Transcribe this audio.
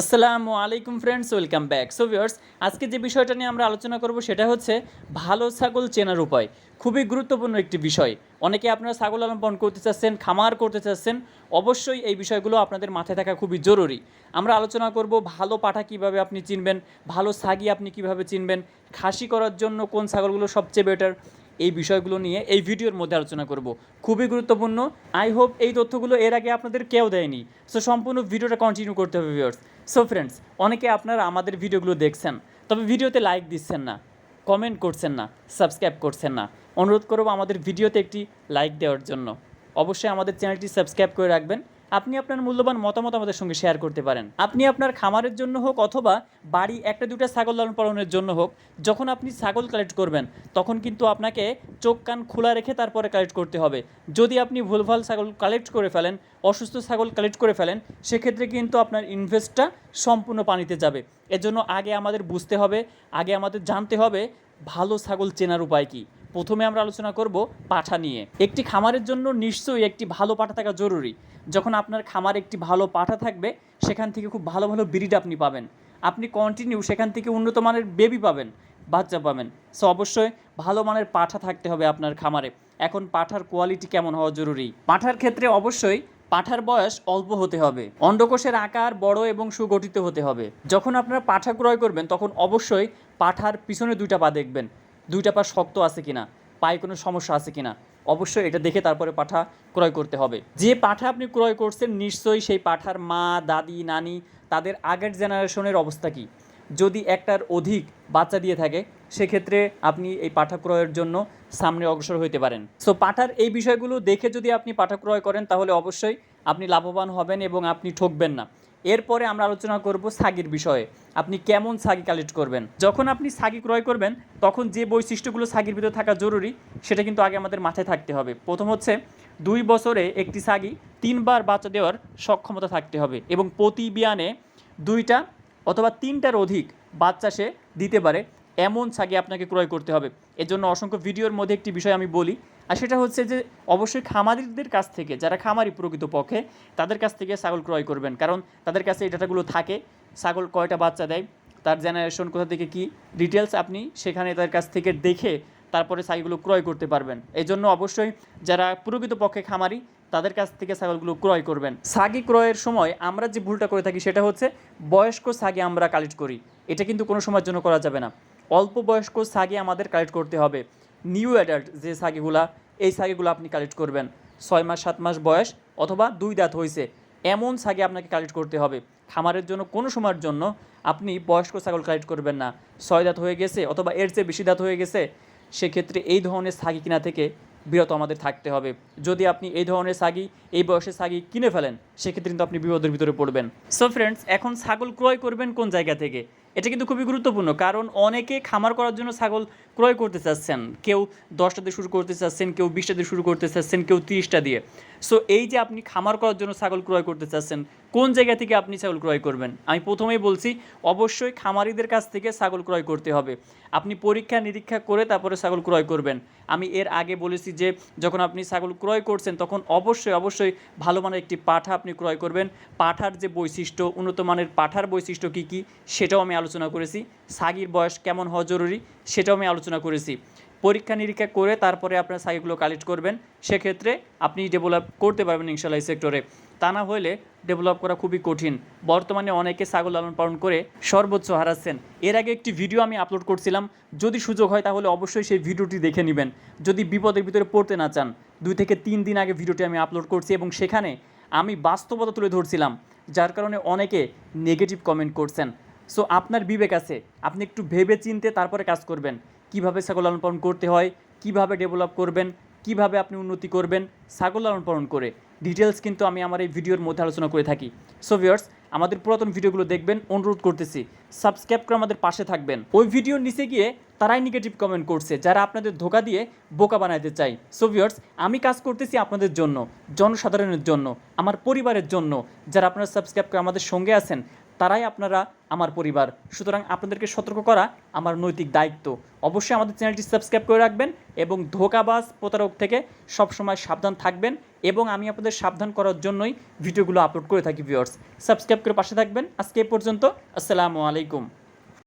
আসসালামু আলাইকুম friends welcome back so viewers আজকে যে বিষয়টা নিয়ে আমরা আলোচনা করব সেটা হচ্ছে ভালো ছাগল চেনার উপায়। খুবই গুরুত্বপূর্ণ একটি বিষয়। অনেকে আপনারা ছাগল পালন করতে চাচ্ছেন, খামার করতে চাচ্ছেন, অবশ্যই এই বিষয়গুলো আপনাদের মাথায় থাকা খুবই জরুরি। আমরা আলোচনা করব ভালো পাঠা কীভাবে আপনি চিনবেন, ভালো সাগি আপনি কীভাবে চিনবেন, খাসি করার জন্য কোন ছাগলগুলো সবচেয়ে বেটার এই বিষয়গুলো নিয়ে এই ভিডিওর মধ্যে আলোচনা করব। খুবই গুরুত্বপূর্ণ। আই হোপ এই তথ্যগুলো এর আগে আপনাদের কেউ দেয়নি। সো সম্পূর্ণ ভিডিওটা কন্টিনিউ করতে হবে ভিউয়ার্স সো ফ্রেন্ডস অনেকে আপনারা আমাদের ভিডিওগুলো দেখছেন, তবে ভিডিওতে লাইক দিচ্ছেন না কমেন্ট করছেন না সাবস্ক্রাইব করছেন না। অনুরোধ করব আমাদের ভিডিওতে একটি লাইক দেওয়ার জন্য। অবশ্যই আমাদের চ্যানেলটি সাবস্ক্রাইব করে রাখবেন। আপনি আপনার মূল্যবান মতামত আমাদের সঙ্গে শেয়ার করতে পারেন। আপনি আপনার খামারের জন্য হোক অথবা বাড়ি একটা দুটা ছাগল লালন পালনের জন্য হোক, যখন আপনি ছাগল কালেক্ট করবেন, তখন কিন্তু আপনাকে চোখ কান খোলা রেখে তারপরে কালেক্ট করতে হবে। যদি আপনি ভুলভাল ছাগল কালেক্ট করে ফেলেন, অসুস্থ ছাগল কালেক্ট করে ফেলেন, সেক্ষেত্রে কিন্তু আপনার ইনভেস্টটা সম্পূর্ণ পানিতে যাবে। এজন্য আগে আমাদের বুঝতে হবে, আগে আমাদের জানতে হবে ভালো ছাগল চেনার উপায় কী। প্রথমে আমরা আলোচনা করব পাঠা নিয়ে। একটি খামারের জন্য নিশ্চয়ই একটি ভালো পাঠা থাকা জরুরি। যখন আপনার খামার একটি ভালো পাঠা থাকবে, সেখান থেকে খুব ভালো ভালো ব্রিড আপনি পাবেন। আপনি কন্টিনিউ সেখান থেকে উন্নত মানের বেবি পাবেন, বাচ্চা পাবেন। সো অবশ্যই ভালো মানের পাঠা থাকতে হবে আপনার খামারে। এখন পাঠার কোয়ালিটি কেমন হওয়া জরুরি? পাঠার ক্ষেত্রে অবশ্যই পাঠার বয়স অল্প হতে হবে। অন্ডকোষের আকার বড় এবং সুগঠিত হতে হবে। যখন আপনারা পাঠা ক্রয় করবেন, তখন অবশ্যই পাঠার পিছনে দুইটা পা দেখবেন। দুইটা পা শক্ত আছে কিনা, পায়ে কোনো সমস্যা আছে কিনা, অবশ্যই এটা দেখে তারপরে পাঠা ক্রয় করতে হবে। যে পাঠা আপনি ক্রয় করছেন, নিশ্চয়ই সেই পাঠার মা, দাদি, নানি, তাদের আগের জেনারেশনের অবস্থা কী? যদি একটার অধিক বাচ্চা দিয়ে থাকে, সেক্ষেত্রে আপনি এই পাঠা ক্রয়ের জন্য সামনে অগ্রসর হইতে পারেন। সো পাঠার এই বিষয়গুলো দেখে যদি আপনি পাঠা ক্রয় করেন, তাহলে অবশ্যই আপনি লাভবান হবেন এবং আপনি ঠকবেন না। এরপরে আমরা আলোচনা করব সাগির বিষয়ে। আপনি কেমন সাগি কালেক্ট করবেন? যখন আপনি সাগি ক্রয় করবেন, তখন যে বৈশিষ্ট্যগুলো সাগির ভিতরে থাকা জরুরি, সেটা কিন্তু আগে আমাদের মাথায় থাকতে হবে। প্রথম হচ্ছে, দুই বছরে একটি সাগি তিনবার বাচ্চা দেওয়ার সক্ষমতা থাকতে হবে এবং প্রতি বিয়ানে দুইটা অথবা তিনটার অধিক বাচ্চা সে দিতে পারে। এমন ছাগি আপনাকে ক্রয় করতে হবে। এজন্য অসংখ্য ভিডিওর মধ্যে একটি বিষয় আমি বলি আর সেটা হচ্ছে যে অবশ্যই খামারিদের কাছ থেকে, যারা খামারি প্রকৃতপক্ষে তাদের কাছ থেকে ছাগল ক্রয় করবেন। কারণ তাদের কাছে এই ডাটাগুলো থাকে। ছাগল কয়টা বাচ্চা দেয়? তার জেনারেশন কোথা থেকে কি? ডিটেলস আপনি সেখানে তার কাছ থেকে দেখে তারপরে ছাগলগুলো ক্রয় করতে পারবেন। এই জন্য অবশ্যই যারা প্রকৃতপক্ষে খামারি, তাদের কাছ থেকে ছাগলগুলো ক্রয় করবেন। সাগি ক্রয়ের সময় আমরা যে ভুলটা করে থাকি সেটা হচ্ছে বয়স্ক সাগি আমরা কালেক্ট করি। এটা কিন্তু কোনো সময়ের জন্য করা যাবে না। অল্প বয়স্ক সাগি আমাদের কালেক্ট করতে হবে। নিউ অ্যাডাল্ট যে সাগিগুলা, এই সাগিগুলো আপনি কালেক্ট করবেন। ছয় মাস, সাত মাস বয়স অথবা দুই দাঁত হয়েছে এমন ছাগি আপনাকে কালেক্ট করতে হবে। খামারের জন্য, কোনো সময়ের জন্য আপনি বয়স্ক ছাগল কালেক্ট করবেন না। ছয় দাঁত হয়ে গেছে অথবা এর চেয়ে বেশি দাঁত হয়ে গেছে, সেক্ষেত্রে এই ধরনের ছাগি কিনা থেকে বিরত আমাদের থাকতে হবে। যদি আপনি এই ধরনের ছাগি এই বয়সে ছাগি কিনে ফেলেন, সেক্ষেত্রে কিন্তু আপনি বিপদের ভিতরে পড়বেন। সো ফ্রেন্ডস এখন ছাগল ক্রয় করবেন কোন জায়গা থেকে? এটা কিন্তু খুবই গুরুত্বপূর্ণ। কারণ অনেকে খামার করার জন্য ছাগল ক্রয় করতে চাচ্ছেন। কেউ দশটা দিয়ে শুরু করতে চাচ্ছেন, কেউ বিশটা দিয়ে শুরু করতে চাচ্ছেন, কেউ তিরিশটা দিয়ে। সো এই যে আপনি খামার করার জন্য ছাগল ক্রয় করতে চাচ্ছেন, কোন জায়গা থেকে আপনি ছাগল ক্রয় করবেন? আমি প্রথমেই বলছি, অবশ্যই খামারিদের কাছ থেকে ছাগল ক্রয় করতে হবে। আপনি পরীক্ষা নিরীক্ষা করে তারপরে ছাগল ক্রয় করবেন। আমি এর আগে বলেছি যে, যখন আপনি ছাগল ক্রয় করছেন, তখন অবশ্যই অবশ্যই ভালো মানের একটি পাঠা আপনি ক্রয় করবেন। পাঠার যে বৈশিষ্ট্য, উন্নত মানের পাঠার বৈশিষ্ট্য কী কী, সেটাও আমি আলোচনা করেছি। সাগির বয়স কেমন হওয়া জরুরি সেটাও আমি আলোচনা করেছি। পরীক্ষা নিরীক্ষা করে তারপরে আপনার সাইগুলো কালেক্ট করবেন। সেক্ষেত্রে আপনি ডেভেলপ করতে পারবেন ইনশাল্লাহ সেক্টরে তা না হলে ডেভেলপ করা খুবই কঠিন। বর্তমানে অনেকে ছাগল লালন পালন করে সর্বোচ্চ হারাচ্ছেন। এর আগে একটি ভিডিও আমি আপলোড করছিলাম। যদি সুযোগ হয় তাহলে অবশ্যই সেই ভিডিওটি দেখে নেবেন। যদি বিপদের ভিতরে পড়তে না চান, দুই থেকে তিন দিন আগে ভিডিওটি আমি আপলোড করছি এবং সেখানে আমি বাস্তবতা তুলে ধরছিলাম। যার কারণে অনেকে নেগেটিভ কমেন্ট করছেন। সো আপনার বিবেক আছে। আপনি একটু ভেবে চিনতে তারপরে কাজ করবেন। কীভাবে ছাগল লালন পালন করতে হয়, কীভাবে ডেভেলপ করবেন, কীভাবে আপনি উন্নতি করবেন, ছাগল লালন পালন করে। ডিটেলস কিন্তু আমি আমার এই ভিডিওর মধ্যে আলোচনা করে থাকি। সো ভিউয়ার্স আমাদের পুরাতন ভিডিওগুলো দেখবেন, অনুরোধ করতেছি। সাবস্ক্রাইব করে আমাদের পাশে থাকবেন। ওই ভিডিওর নিচে গিয়ে তারাই নেগেটিভ কমেন্ট করছে, যারা আপনাদের ধোকা দিয়ে বোকা বানাইতে চাই সো ভিউয়ার্স আমি কাজ করতেছি আপনাদের জন্য, জনসাধারণের জন্য, আমার পরিবারের জন্য। যারা আপনারা সাবস্ক্রাইব করে আমাদের সঙ্গে আছেন, তারাই আপনারা আমার পরিবার। সুতরাং আপনাদেরকে সতর্ক করা আমার নৈতিক দায়িত্ব। অবশ্যই আমাদের চ্যানেলটি সাবস্ক্রাইব করে রাখবেন এবং ধোকাবাজ, প্রতারক থেকে সবসময় সাবধান থাকবেন এবং আমি আপনাদের সাবধান করার জন্যই ভিডিওগুলো আপলোড করে থাকি ভিউয়ার্স সাবস্ক্রাইব করে পাশে থাকবেন। আজকে এ পর্যন্ত, আসসালামু আলাইকুম।